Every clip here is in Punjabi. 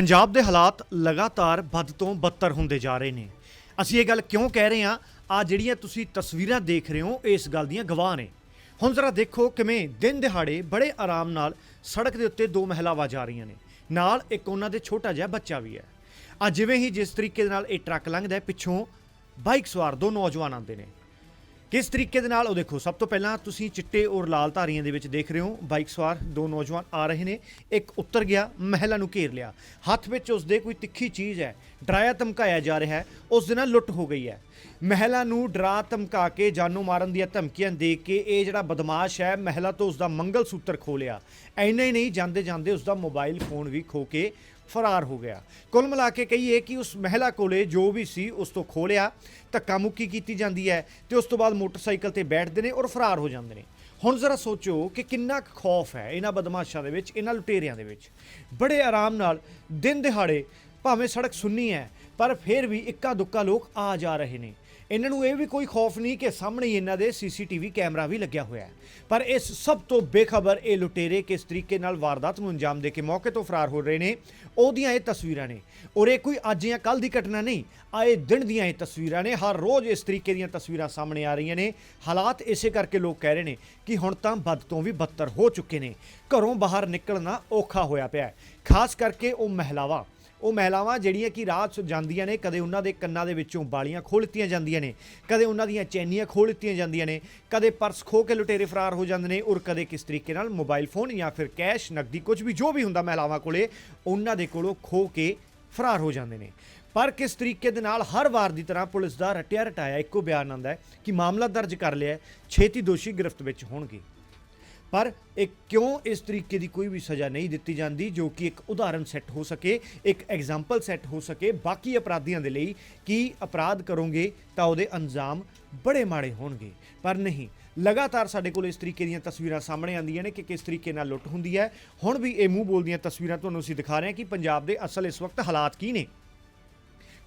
ਪੰਜਾਬ ਦੇ ਹਾਲਾਤ ਲਗਾਤਾਰ ਵੱਧ ਤੋਂ ਬੱਤਰ ਹੁੰਦੇ ਜਾ ਰਹੇ ਨੇ। ਅਸੀਂ ਇਹ ਗੱਲ ਕਿਉਂ ਕਹਿ ਰਹੇ ਹਾਂ? ਆ ਜਿਹੜੀਆਂ ਤੁਸੀਂ ਤਸਵੀਰਾਂ ਦੇਖ ਰਹੇ ਹੋ, ਇਸ ਗੱਲ ਦੀਆਂ ਗਵਾਹ ਨੇ। ਹੁਣ ਜ਼ਰਾ ਦੇਖੋ ਕਿਵੇਂ ਦਿਨ ਦਿਹਾੜੇ ਬੜੇ ਆਰਾਮ ਨਾਲ ਸੜਕ ਦੇ ਉੱਤੇ ਦੋ ਮਹਿਲਾਵਾਂ ਜਾ ਰਹੀਆਂ ਨੇ। ਨਾਲ ਇੱਕ ਉਹਨਾਂ ਦੇ ਛੋਟਾ ਜਿਹਾ ਬੱਚਾ ਵੀ ਹੈ। ਆ ਜਿਵੇਂ ਹੀ ਜਿਸ ਤਰੀਕੇ ਦੇ ਨਾਲ ਇਹ ਟਰੱਕ ਲੰਘਦਾ ਹੈ, ਪਿੱਛੋਂ ਬਾਈਕ ਸਵਾਰ ਦੋ ਨੌਜਵਾਨ ਆਉਂਦੇ ਨੇ। ਕਿਸ ਤਰੀਕੇ ਦੇ ਨਾਲ? ਉਹ ਦੇਖੋ, ਸਭ ਤੋਂ ਪਹਿਲਾਂ ਤੁਸੀਂ ਚਿੱਟੇ ਔਰ ਲਾਲ ਧਾਰੀਆਂ ਦੇ ਵਿੱਚ ਦੇਖ ਰਹੇ ਹੋ। ਬਾਈਕ ਸਵਾਰ ਦੋ ਨੌਜਵਾਨ ਆ ਰਹੇ ਨੇ। ਇੱਕ ਉੱਤਰ ਗਿਆ, ਮਹਿਲਾ ਨੂੰ ਘੇਰ ਲਿਆ। ਹੱਥ ਵਿੱਚ ਉਸਦੇ ਕੋਈ ਤਿੱਖੀ ਚੀਜ਼ ਹੈ। ਡਰਾਇਆ ਧਮਕਾਇਆ ਜਾ ਰਿਹਾ ਹੈ। ਉਸ ਦੇ ਨਾਲ ਲੁੱਟ ਹੋ ਗਈ ਹੈ। ਮਹਿਲਾ ਨੂੰ ਡਰਾ ਧਮਕਾ ਕੇ ਜਾਨੋਂ ਮਾਰਨ ਦੀਆਂ ਧਮਕੀਆਂ ਦੇ ਕੇ ਇਹ ਜਿਹੜਾ ਬਦਮਾਸ਼ ਹੈ, ਮਹਿਲਾ ਤੋਂ ਉਸਦਾ ਮੰਗਲ ਸੂਤਰ ਖੋ ਲਿਆ। ਐਨਾ ਹੀ ਨਹੀਂ ਜਾਂਦੇ ਜਾਂਦੇ ਉਸਦਾ ਮੋਬਾਈਲ ਫੋਨ ਵੀ ਖੋ ਕੇ ਫਰਾਰ ਹੋ ਗਿਆ। ਕੁੱਲ ਮਿਲਾ ਕੇ ਕਹੀਏ ਕਿ ਉਸ ਮਹਿਲਾ ਕੋਲੇ ਜੋ ਵੀ ਸੀ ਉਸ ਤੋਂ ਖੋਹ ਧੱਕਾ ਮੁੱਕੀ ਕੀਤੀ ਜਾਂਦੀ ਹੈ ਤੇ ਉਸ ਤੋਂ ਬਾਅਦ ਮੋਟਰਸਾਈਕਲ ਤੇ ਬੈਠਦੇ ਨੇ ਔਰ ਫਰਾਰ ਹੋ ਜਾਂਦੇ ਨੇ। ਹੁਣ ਜ਼ਰਾ ਸੋਚੋ ਕਿ ਕਿੰਨਾ ਕੁ ਖੌਫ ਹੈ ਇਹਨਾਂ ਬਦਮਾਸ਼ਾਂ ਦੇ ਵਿੱਚ, ਇਹਨਾਂ ਲੁਟੇਰਿਆਂ ਦੇ ਵਿੱਚ। ਬੜੇ ਆਰਾਮ ਨਾਲ ਦਿਨ ਦਿਹਾੜੇ ਭਾਵੇਂ ਸੜਕ ਸੁੰਨੀ ਹੈ, ਪਰ ਫਿਰ ਵੀ ਇੱਕਾ ਦੁੱਕਾ ਲੋਕ ਆ ਜਾ ਰਹੇ ਨੇ। ਇਹਨਾਂ ਨੂੰ ਇਹ ਵੀ ਕੋਈ ਖੌਫ ਨਹੀਂ ਕਿ ਸਾਹਮਣੇ ਇਹਨਾਂ ਦੇ ਸੀਸੀਟੀਵੀ ਕੈਮਰਾ ਵੀ ਲੱਗਿਆ ਹੋਇਆ ਹੈ। ਪਰ ਇਸ ਸਭ ਤੋਂ ਬੇਖਬਰ ਇਹ ਲੁਟੇਰੇ ਕਿਸ ਤਰੀਕੇ ਨਾਲ ਵਾਰਦਾਤ ਨੂੰ ਅੰਜਾਮ ਦੇ ਕੇ ਮੌਕੇ ਤੋਂ ਫਰਾਰ ਹੋ ਰਹੇ ਨੇ, ਉਹਦੀਆਂ ਇਹ ਤਸਵੀਰਾਂ ਨੇ। ਔਰ ਇਹ ਕੋਈ ਅੱਜ ਜਾਂ ਕੱਲ ਦੀ ਘਟਨਾ ਨਹੀਂ, ਆਏ ਦਿਨ ਦੀਆਂ ਇਹ ਤਸਵੀਰਾਂ ਨੇ। ਹਰ ਰੋਜ਼ ਇਸ ਤਰੀਕੇ ਦੀਆਂ ਤਸਵੀਰਾਂ ਸਾਹਮਣੇ ਆ ਰਹੀਆਂ ਨੇ। ਹਾਲਾਤ ਇਸੇ ਕਰਕੇ ਲੋਕ ਕਹਿ ਰਹੇ ਨੇ ਕਿ ਹੁਣ ਤਾਂ ਵੱਧ ਤੋਂ ਵੀ ਬੱਤਰ ਹੋ ਚੁੱਕੇ ਨੇ। ਘਰੋਂ ਬਾਹਰ ਨਿਕਲਣਾ ਔਖਾ ਹੋਇਆ ਪਿਆ ਖਾਸ ਕਰਕੇ ਉਹ ਮਹਿਲਾਵਾਂ। ਉਹ ਮਹਿਲਾਵਾਂ ਜਿਹੜੀਆਂ ਕਿ ਰਾਤ ਨੂੰ ਜਾਂਦੀਆਂ ਨੇ, ਕਦੇ ਉਹਨਾਂ ਦੇ ਕੰਨਾਂ ਦੇ ਵਿੱਚੋਂ ਬਾਲੀਆਂ ਖੋਹ ਲਿੱਤੀਆਂ ਜਾਂਦੀਆਂ ਨੇ, ਕਦੇ ਉਹਨਾਂ ਦੀਆਂ ਚੈਨੀਆਂ ਖੋਹ ਲਿੱਤੀਆਂ ਜਾਂਦੀਆਂ ਨੇ, ਕਦੇ ਪਰਸ ਖੋਹ ਕੇ ਲੁਟੇਰੇ ਫਰਾਰ ਹੋ ਜਾਂਦੇ ਨੇ ਔਰ ਕਦੇ ਕਿਸ ਤਰੀਕੇ ਨਾਲ ਮੋਬਾਈਲ ਫੋਨ ਜਾਂ ਫਿਰ ਕੈਸ਼, ਨਕਦੀ ਕੁਝ ਵੀ ਜੋ ਵੀ ਹੁੰਦਾ ਮਹਿਲਾਵਾਂ ਕੋਲੇ, ਉਹਨਾਂ ਦੇ ਕੋਲੋਂ ਖੋਹ ਕੇ ਫਰਾਰ ਹੋ ਜਾਂਦੇ ਨੇ। ਪਰ ਕਿਸ ਤਰੀਕੇ ਦੇ ਨਾਲ ਹਰ ਵਾਰ ਦੀ ਤਰ੍ਹਾਂ ਪੁਲਿਸ ਦਾ ਰਟਿਆ ਰਟਾਇਆ ਇੱਕੋ ਬਿਆਨ ਆਉਂਦਾ ਹੈ ਕਿ ਮਾਮਲਾ ਦਰਜ ਕਰ ਲਿਆ ਛੇਤੀ ਦੋਸ਼ੀ ਗ੍ਰਿਫਤ ਵਿੱਚ ਹੋਣਗੇ। ਪਰ ਇਹ ਕਿਉਂ ਇਸ ਤਰੀਕੇ ਦੀ ਕੋਈ ਵੀ ਸਜ਼ਾ ਨਹੀਂ ਦਿੱਤੀ ਜਾਂਦੀ ਜੋ ਕਿ ਇੱਕ ਉਦਾਹਰਨ ਸੈੱਟ ਹੋ ਸਕੇ, ਇੱਕ ਐਗਜ਼ਾਮਪਲ ਸੈੱਟ ਹੋ ਸਕੇ ਬਾਕੀ ਅਪਰਾਧੀਆਂ ਦੇ ਲਈ ਕਿ ਅਪਰਾਧ ਕਰੋਗੇ ਤਾਂ ਉਹਦੇ ਅੰਜਾਮ ਬੜੇ ਮਾੜੇ ਹੋਣਗੇ। ਪਰ ਨਹੀਂ, ਲਗਾਤਾਰ ਸਾਡੇ ਕੋਲ ਇਸ ਤਰੀਕੇ ਦੀਆਂ ਤਸਵੀਰਾਂ ਸਾਹਮਣੇ ਆਉਂਦੀਆਂ ਨੇ ਕਿ ਕਿਸ ਤਰੀਕੇ ਨਾਲ ਲੁੱਟ ਹੁੰਦੀ ਹੈ। ਹੁਣ ਵੀ ਇਹ ਮੂੰਹ ਬੋਲਦੀਆਂ ਤਸਵੀਰਾਂ ਤੁਹਾਨੂੰ ਅਸੀਂ ਦਿਖਾ ਰਹੇ ਹਾਂ ਕਿ ਪੰਜਾਬ ਦੇ ਅਸਲ ਇਸ ਵਕਤ ਹਾਲਾਤ ਕੀ ਨੇ।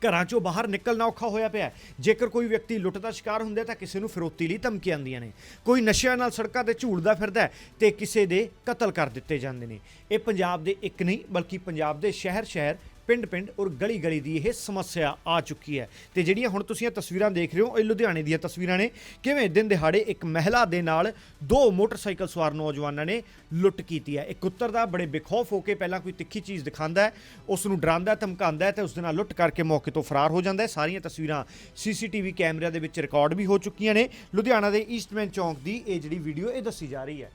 ਘਰਾਂ ਚੋਂ ਬਾਹਰ ਨਿਕਲਣਾ ਔਖਾ ਹੋਇਆ ਪਿਆ ਜੇਕਰ ਕੋਈ ਵਿਅਕਤੀ ਲੁੱਟ ਦਾ ਸ਼ਿਕਾਰ ਹੁੰਦਾ ਤਾਂ ਕਿਸੇ ਨੂੰ ਫਿਰੋਤੀ ਲਈ ਧਮਕੀਆਂ ਆਉਂਦੀਆਂ ਨੇ। ਕੋਈ ਨਸ਼ਿਆਂ ਨਾਲ ਸੜਕਾਂ ਤੇ ਝੂਲਦਾ ਫਿਰਦਾ ਹੈ ਤੇ ਕਿਸੇ ਦੇ ਕਤਲ ਕਰ ਦਿੱਤੇ ਜਾਂਦੇ ਨੇ। ਇਹ ਪੰਜਾਬ ਦੇ ਇੱਕ ਨਹੀਂ, ਬਲਕਿ ਪੰਜਾਬ ਦੇ ਸ਼ਹਿਰ ਸ਼ਹਿਰ ਪਿੰਡ ਪਿੰਡ ਔਰ ਗਲੀ ਗਲੀ ਦੀ ਇਹ ਸਮੱਸਿਆ ਆ ਚੁੱਕੀ ਹੈ। ਤੇ ਜਿਹੜੀਆਂ ਹੁਣ ਤੁਸੀਂ ਇਹ ਤਸਵੀਰਾਂ ਦੇਖ ਰਹੇ ਹੋ, ਇਹ ਲੁਧਿਆਣੇ ਦੀਆਂ ਤਸਵੀਰਾਂ ਨੇ। ਕਿਵੇਂ ਦਿਨ ਦਿਹਾੜੇ ਇੱਕ ਮਹਿਲਾ ਦੇ ਨਾਲ ਦੋ ਮੋਟਰਸਾਈਕਲ ਸਵਾਰ ਨੌਜਵਾਨਾਂ ਨੇ ਲੁੱਟ ਕੀਤੀ ਹੈ। ਇੱਕ ਉੱਤਰ ਦਾ ਬੜੇ ਬੇਖੌਫ ਹੋ ਕੇ ਪਹਿਲਾਂ ਕੋਈ ਤਿੱਖੀ ਚੀਜ਼ ਦਿਖਾਉਂਦਾ ਹੈ, ਉਸ ਨੂੰ ਡਰਾਉਂਦਾ, ਧਮਕਾਉਂਦਾ ਹੈ ਤੇ ਉਸ ਦੇ ਨਾਲ ਲੁੱਟ ਕਰਕੇ ਮੌਕੇ ਤੋਂ ਫਰਾਰ ਹੋ ਜਾਂਦਾ ਹੈ। ਸਾਰੀਆਂ ਤਸਵੀਰਾਂ ਸੀਸੀਟੀਵੀ ਕੈਮਰਿਆਂ ਦੇ ਵਿੱਚ ਰਿਕਾਰਡ ਵੀ ਹੋ ਚੁੱਕੀਆਂ ਨੇ। ਲੁਧਿਆਣਾ ਦੇ ਈਸਟਮੈਨ ਚੌਂਕ ਦੀ ਇਹ ਜਿਹੜੀ ਵੀਡੀਓ, ਇਹ ਦੱਸੀ ਜਾ ਰਹੀ ਹੈ।